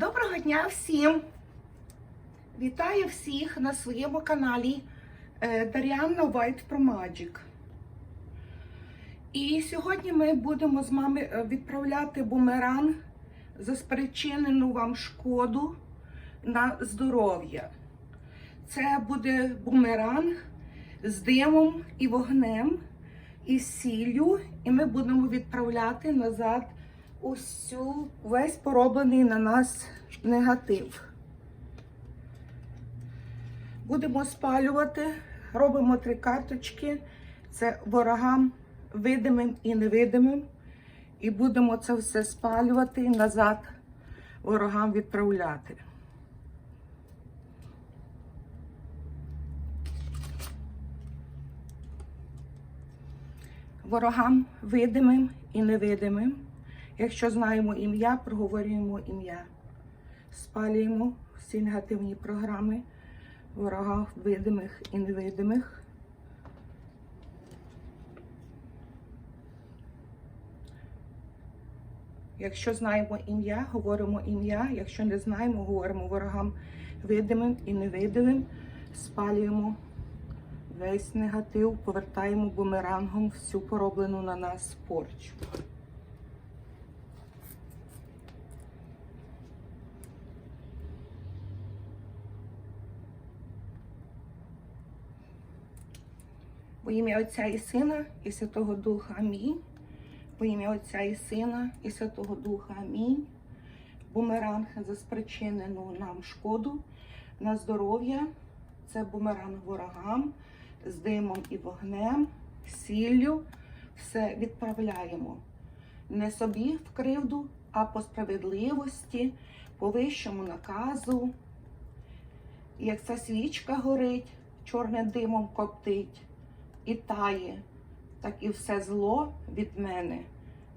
Доброго дня всім! Вітаю всіх на своєму каналі е, Дар'яна White Pro Magic. І сьогодні ми будемо з вами е, відправляти бумеранг за спричинену вам шкоду на здоров'я. Це буде бумеранг з димом і вогнем і сіллю, і ми будемо відправляти назад усю весь пороблений на нас негатив. Будемо спалювати, робимо три карточки. Це ворогам видимим і невидимим. І будемо це все спалювати і назад ворогам відправляти. Ворогам видимим і невидимим. Якщо знаємо ім'я, проговорюємо ім'я. Спалюємо всі негативні програми ворога видимих і невидимих. Якщо знаємо ім'я, говоримо ім'я. Якщо не знаємо, говоримо ворогам видимим і невидимим. Спалюємо весь негатив, повертаємо бумерангом всю пороблену на нас порчу. Во ім'я Отця і Сина і Святого Духа Амінь. Во ім'я Отця і Сина і Святого Духа Амінь. Бумеранг за спричинену нам шкоду на здоров'я. Це бумеранг ворогам з димом і вогнем, сіллю. Все відправляємо. Не собі в кривду, а по справедливості, по вищому наказу. Як ця свічка горить, чорним димом коптить і тає, так і все зло від мене,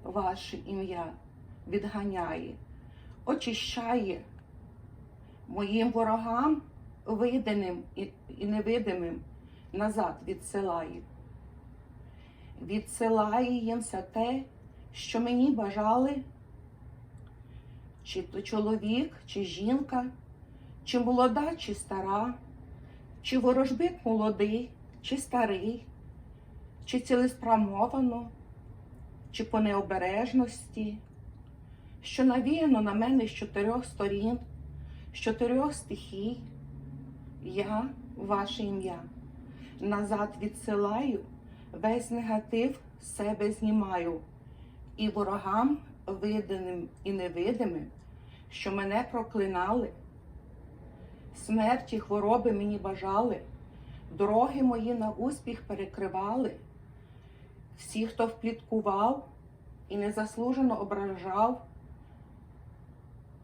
ваше ім'я відганяє, очищає моїм ворогам виданим і, невидимим назад відсилає. Відсилає їм все те, що мені бажали, чи то чоловік, чи жінка, чи молода, чи стара, чи ворожбит молодий, чи старий, чи цілеспрямовано, чи по необережності, що навіяно на мене з чотирьох сторін, з чотирьох стихій, я, ваше ім'я, назад відсилаю, весь негатив себе знімаю, і ворогам, виданим і невидимим, що мене проклинали, смерті, хвороби мені бажали, дороги мої на успіх перекривали. Всі, хто впліткував і незаслужено ображав,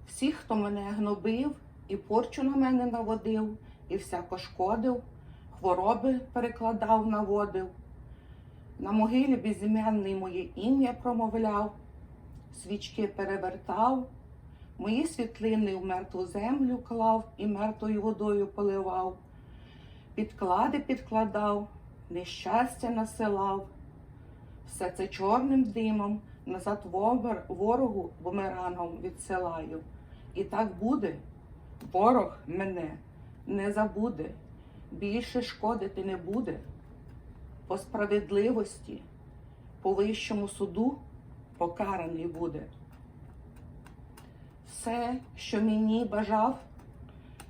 всіх, хто мене гнобив і порчу на мене наводив, і всяко шкодив, хвороби перекладав, наводив, на могилі безіменний моє ім'я промовляв, свічки перевертав, мої світлини в мертву землю клав і мертвою водою поливав, підклади підкладав, нещастя насилав все це чорним димом назад ворогу бумерангом відсилаю. І так буде. Ворог мене не забуде, більше шкодити не буде. По справедливості, по вищому суду покараний буде. Все, що мені бажав,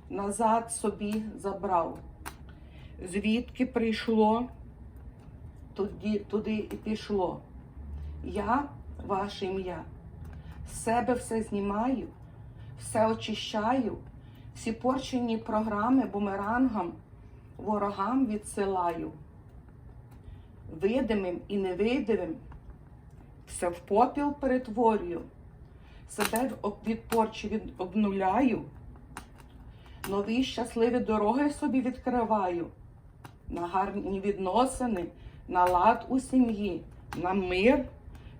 назад собі забрав. Звідки прийшло, туди, туди і пішло. Я, ваше ім'я, з себе все знімаю, все очищаю, всі порчені програми бумерангам, ворогам відсилаю. Видимим і невидимим все в попіл перетворюю, себе від порчі від- обнуляю, нові щасливі дороги собі відкриваю, на гарні відносини, на лад у сім'ї, на мир,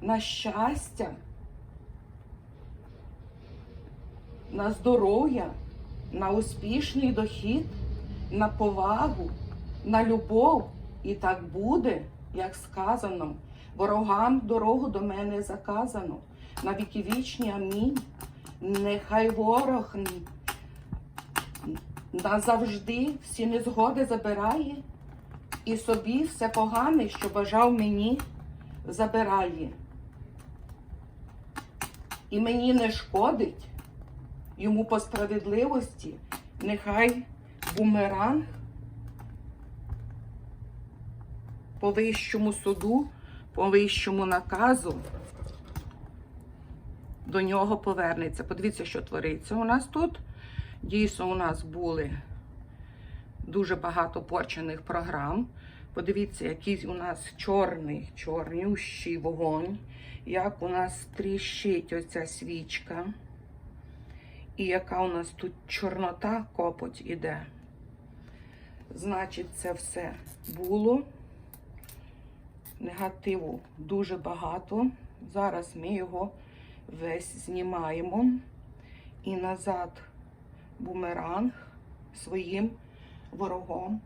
на щастя, на здоров'я, на успішний дохід, на повагу, на любов. І так буде, як сказано. Ворогам дорогу до мене заказано. На віки вічні амінь. Нехай ворог назавжди всі незгоди забирає, і собі все погане, що бажав мені, забирає. І мені не шкодить, йому по справедливості, нехай бумеранг по вищому суду, по вищому наказу до нього повернеться. Подивіться, що твориться у нас тут. Дійсно, у нас були дуже багато порчених програм. Подивіться, який у нас чорний, чорнющий вогонь, як у нас тріщить оця свічка. І яка у нас тут чорнота, копоть іде. Значить, це все було. Негативу дуже багато. Зараз ми його весь знімаємо і назад бумеранг своїм ворогом,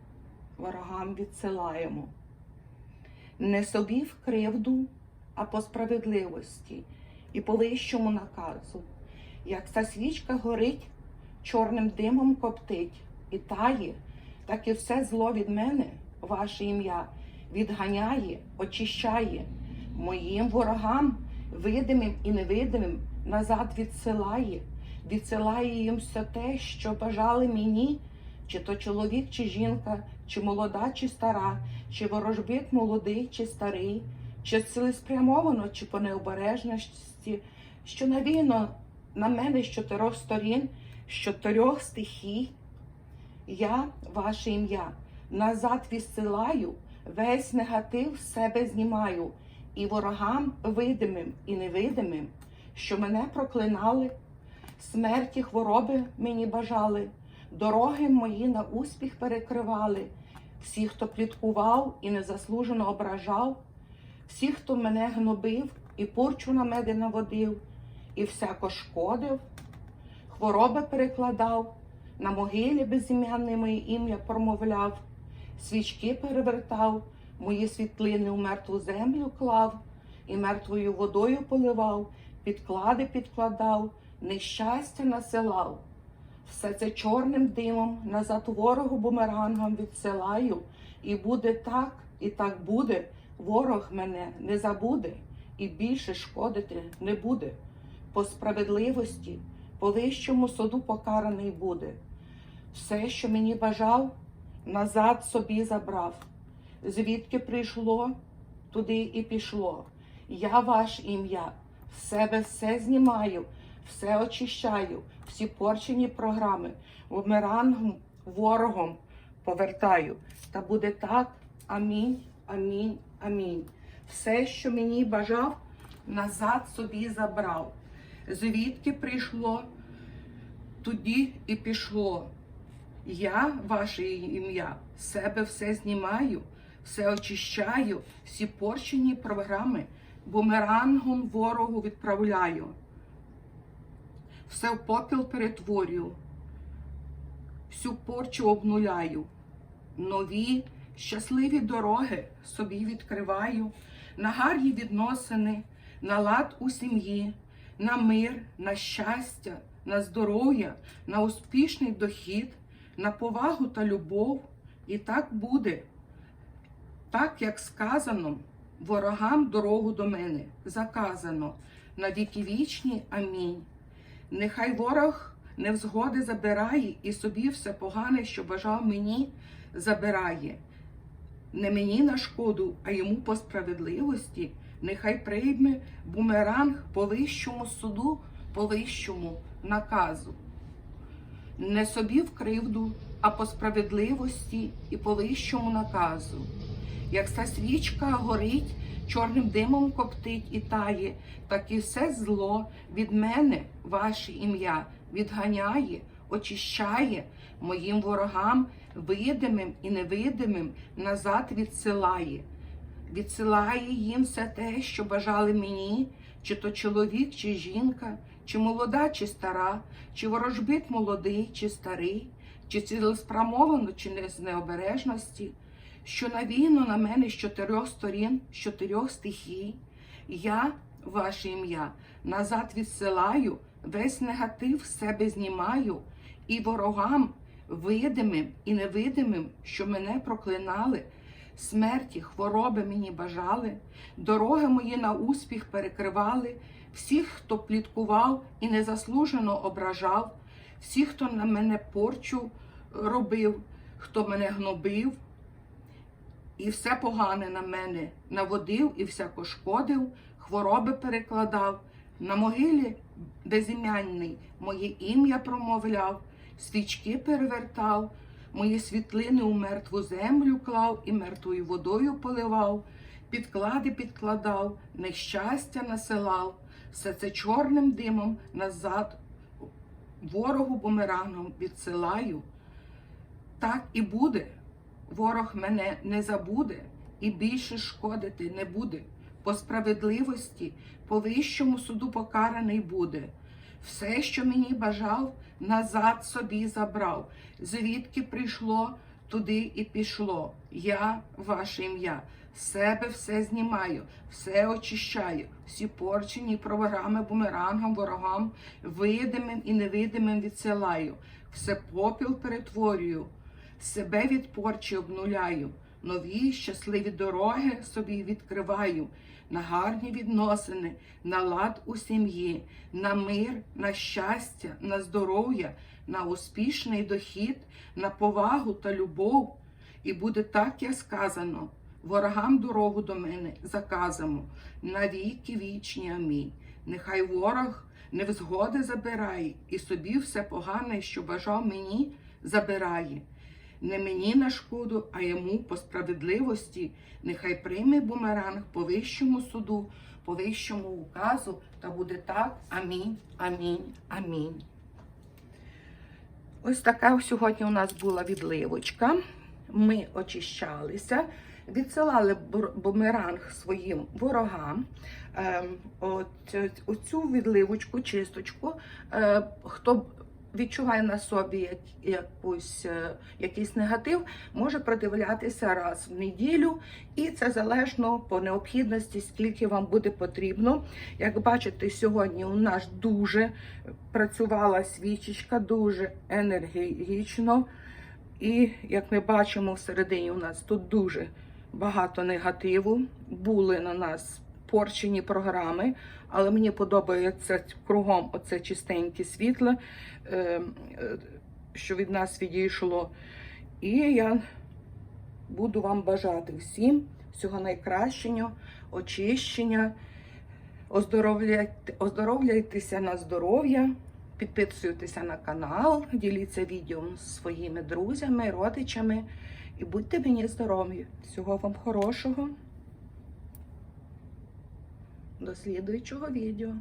ворогам відсилаємо. Не собі в кривду, а по справедливості і по вищому наказу. Як ця свічка горить, чорним димом коптить і тає, так і все зло від мене, ваше ім'я, відганяє, очищає, моїм ворогам, видимим і невидимим, назад відсилає, відсилає їм все те, що бажали мені, чи то чоловік, чи жінка, чи молода, чи стара, чи ворожбит молодий, чи старий, чи цілеспрямовано, чи по необережності, що навійно на мене з чотирьох сторін, з чотирьох стихій. Я, ваше ім'я, назад відсилаю, весь негатив з себе знімаю, і ворогам видимим і невидимим, що мене проклинали, смерті, хвороби мені бажали, дороги мої на успіх перекривали, всі, хто пліткував і незаслужено ображав, всі, хто мене гнобив і порчу на мене наводив, і всяко шкодив, хвороби перекладав, на могилі безім'янне моє ім'я промовляв, свічки перевертав, мої світлини у мертву землю клав, і мертвою водою поливав, підклади підкладав, нещастя насилав. Все це чорним димом назад ворогу бумерангом відсилаю, і буде так, і так буде. Ворог мене не забуде і більше шкодити не буде. По справедливості, по вищому суду покараний буде. Все, що мені бажав, назад собі забрав. Звідки прийшло, туди і пішло. Я ваш ім'я, в себе все знімаю, все очищаю, всі порчені програми, бумерангом, ворогом повертаю. Та буде так. Амінь, амінь, амінь. Все, що мені бажав, назад собі забрав. Звідки прийшло, туди і пішло. Я, ваше ім'я, себе все знімаю, все очищаю, всі порчені програми бумерангом ворогу відправляю. Все в попіл перетворю, всю порчу обнуляю, нові щасливі дороги собі відкриваю, на гарні відносини, на лад у сім'ї, на мир, на щастя, на здоров'я, на успішний дохід, на повагу та любов. І так буде, так як сказано, ворогам дорогу до мене заказано, на віки вічні. Амінь. Нехай ворог невзгоди забирає і собі все погане, що бажав мені, забирає. Не мені на шкоду, а йому по справедливості. Нехай прийме бумеранг по вищому суду, по вищому наказу. Не собі в кривду, а по справедливості і по вищому наказу. Як ця свічка горить, чорним димом коптить і тає, так і все зло від мене, ваше ім'я, відганяє, очищає моїм ворогам, видимим і невидимим, назад відсилає. Відсилає їм все те, що бажали мені, чи то чоловік, чи жінка, чи молода, чи стара, чи ворожбит молодий, чи старий, чи цілеспрямовано, чи не з необережності, що навійно на мене з чотирьох сторін, з чотирьох стихій. Я, ваше ім'я, назад відсилаю, весь негатив з себе знімаю і ворогам, видимим і невидимим, що мене проклинали, смерті, хвороби мені бажали, дороги мої на успіх перекривали, всіх, хто пліткував і незаслужено ображав, всіх, хто на мене порчу робив, хто мене гнобив, і все погане на мене наводив і всяко шкодив, хвороби перекладав, на могилі безім'янний моє ім'я промовляв, свічки перевертав, мої світлини у мертву землю клав і мертвою водою поливав, підклади підкладав, нещастя насилав, все це чорним димом назад ворогу бумерангом відсилаю. Так і буде. Ворог мене не забуде і більше шкодити не буде. По справедливості, по вищому суду покараний буде. Все, що мені бажав, назад собі забрав. Звідки прийшло, туди і пішло. Я, ваше ім'я, з себе все знімаю, все очищаю, всі порчені програми бумерангам, ворогам, видимим і невидимим відсилаю, все попіл перетворюю себе від порчі обнуляю, нові щасливі дороги собі відкриваю, на гарні відносини, на лад у сім'ї, на мир, на щастя, на здоров'я, на успішний дохід, на повагу та любов. І буде так, як сказано, ворогам дорогу до мене заказано, на віки вічні амінь. Нехай ворог невзгоди забирає, і собі все погане, що бажав мені, забирає не мені на шкоду, а йому по справедливості. Нехай прийме бумеранг по вищому суду, по вищому указу, та буде так. Амінь, амінь, амінь. Ось така сьогодні у нас була відливочка. Ми очищалися, відсилали бумеранг своїм ворогам. Ем, от, оцю відливочку, чисточку, е, хто відчуває на собі як, якусь, е, якийсь негатив, може продивлятися раз в неділю, і це залежно по необхідності, скільки вам буде потрібно. Як бачите, сьогодні у нас дуже працювала свічечка, дуже енергічно. І як ми бачимо, всередині у нас тут дуже багато негативу. Були на нас порчені програми, але мені подобається кругом оце чистеньке світло, е, е, що від нас відійшло. І я буду вам бажати всім всього найкращого, очищення, оздоровляйте, оздоровляйтеся на здоров'я. Підписуйтеся на канал, діліться відео з своїми друзями, родичами і будьте мені здорові. Всього вам хорошого. До слідуючого відео.